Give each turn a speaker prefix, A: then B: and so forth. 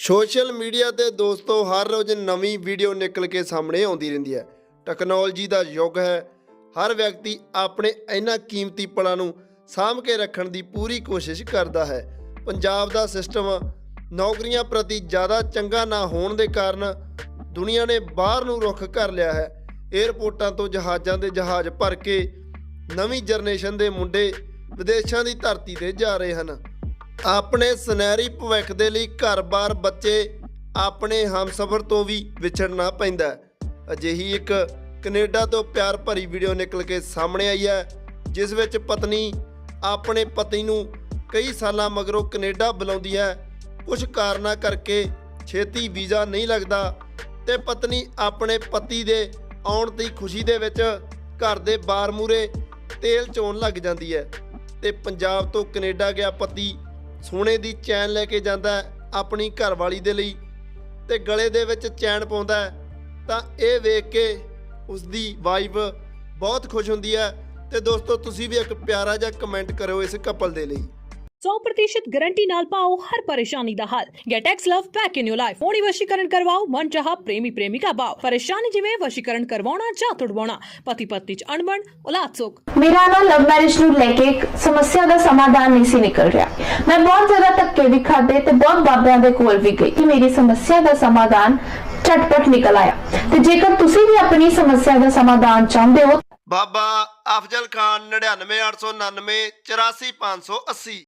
A: Social media ਤੇ ਦੋਸਤੋ, ਹਰ ਰੋਜ਼ ਨਵੀਂ ਵੀਡੀਓ ਨਿਕਲ ਕੇ ਸਾਹਮਣੇ ਆਉਂਦੀ ਰਹਿੰਦੀ ਹੈ। ਟੈਕਨੋਲੋਜੀ ਦਾ ਯੁੱਗ ਹੈ। ਹਰ ਵਿਅਕਤੀ ਆਪਣੇ ਇਹਨਾਂ ਕੀਮਤੀ ਪਲਾਂ ਨੂੰ ਸਾਂਭ ਕੇ ਰੱਖਣ ਦੀ ਪੂਰੀ ਕੋਸ਼ਿਸ਼ ਕਰਦਾ ਹੈ। ਪੰਜਾਬ ਦਾ ਸਿਸਟਮ ਨੌਕਰੀਆਂ ਪ੍ਰਤੀ ਜ਼ਿਆਦਾ ਚੰਗਾ ਨਾ ਹੋਣ ਦੇ ਕਾਰਨ ਦੁਨੀਆ ਨੇ ਬਾਹਰ ਨੂੰ ਰੁੱਖ ਕਰ ਲਿਆ ਹੈ। ਏਅਰਪੋਰਟਾਂ ਤੋਂ ਜਹਾਜ਼ਾਂ ਦੇ ਜਹਾਜ਼ ਭਰ ਕੇ ਨਵੀਂ ਜਨਰੇਸ਼ਨ ਦੇ ਮੁੰਡੇ ਵਿਦੇਸ਼ਾਂ ਦੀ ਧਰਤੀ ਤੇ ਜਾ ਰਹੇ ਹਨ। ਆਪਣੇ ਸੁਨਹਿਰੀ ਭਵਿੱਖ ਦੇ ਲਈ ਘਰ-ਬਾਰ ਬੱਚੇ ਆਪਣੇ ਹਮਸਫਰ ਤੋਂ ਵੀ ਵਿਛੜਨਾ ਪੈਂਦਾ ਅਜਿਹੀ ਇੱਕ ਕੈਨੇਡਾ ਤੋਂ ਪਿਆਰ ਭਰੀ ਵੀਡੀਓ ਨਿਕਲ ਕੇ ਸਾਹਮਣੇ ਆਈ ਹੈ, ਜਿਸ ਵਿੱਚ ਪਤਨੀ ਆਪਣੇ ਪਤੀ ਨੂੰ ਕਈ ਸਾਲਾਂ ਮਗਰੋਂ ਕੈਨੇਡਾ ਬੁਲਾਉਂਦੀ ਹੈ। ਕੁਝ ਕਾਰਨਾਂ ਕਰਕੇ ਛੇਤੀ ਵੀਜ਼ਾ ਨਹੀਂ ਲੱਗਦਾ ਤੇ ਪਤਨੀ ਆਪਣੇ ਪਤੀ ਦੇ ਆਉਣ ਦੀ ਖੁਸ਼ੀ ਦੇ ਵਿੱਚ ਘਰ ਦੇ ਬਾਰ ਮੂਰੇ ਤੇਲ ਚੋਣ ਲੱਗ ਜਾਂਦੀ ਹੈ ਤੇ ਪੰਜਾਬ ਤੋਂ ਕੈਨੇਡਾ ਗਿਆ ਪਤੀ ਸੋਨੇ ਦੀ ਚੈਨ ਲੈ ਕੇ ਜਾਂਦਾ ਆਪਣੀ ਘਰਵਾਲੀ ਦੇ ਲਈ ਤੇ ਗਲੇ ਦੇ ਵਿੱਚ ਚੈਨ ਪਾਉਂਦਾ ਤਾਂ ਇਹ ਵੇਖ ਕੇ ਉਸ ਦੀ ਵਾਈਫ ਬਹੁਤ ਖੁਸ਼ ਹੁੰਦੀ ਹੈ। ਤੇ ਦੋਸਤੋ, ਤੁਸੀਂ ਵੀ ਇੱਕ ਪਿਆਰਾ ਜਿਹਾ ਕਮੈਂਟ ਕਰਿਓ ਇਸ ਕਪਲ ਦੇ ਲਈ।
B: 100% ਗਾਰੰਟੀ ਨਾਲ ਪਾਓ ਹਰ ਪਰੇਸ਼ਾਨੀ ਦਾ ਹੱਲ get ex love pack in your life ਹੋਣੀ ਵਸ਼ੀਕਰਨ ਕਰਵਾਓ ਮਨ ਚਾਹਾ ਪ੍ਰੇਮੀ ਪ੍ਰੇਮਿਕਾ ਪਾਓ ਪਰੇਸ਼ਾਨੀ ਜਿਵੇਂ ਵਸ਼ੀਕਰਨ ਕਰਵਾਉਣਾ ਜਾਂ ਤੁੜਵਾਉਣਾ ਪਤੀ ਪਤਨੀ ਚ ਅਣਬਣ ਔਲਾਦ ਸੁੱਖ
C: ਮੇਰਾ ਨਾ ਲਵ ਮੈਰਿਜ ਨੂੰ ਲੈ ਕੇ ਇੱਕ ਸਮੱਸਿਆ ਦਾ ਸਮਾਧਾਨ ਨਹੀਂ ਸੀ ਨਿਕਲ ਰਿਹਾ ਮੈਂ ਬਹੁਤ ਜ਼ਿਆਦਾ ਧੱਕੇ ਵੀ ਖਾਦੇ ਤੇ ਬਹੁਤ ਬਾਬਿਆਂ ਦੇ ਕੋਲ ਵੀ ਗਈ ਕਿ ਮੇਰੀ ਸਮੱਸਿਆ ਦਾ ਸਮਾਧਾਨ ਝਟਪਟ ਨਿਕਲ ਆਇਆ ਤੇ ਜੇਕਰ ਤੁਸੀਂ ਵੀ ਆਪਣੀ ਸਮੱਸਿਆ ਦਾ ਸਮਾਧਾਨ ਚਾਹੁੰਦੇ ਹੋ
A: ਬਾਬਾ ਅਫਜ਼ਲ ਖਾਨ 99899 84580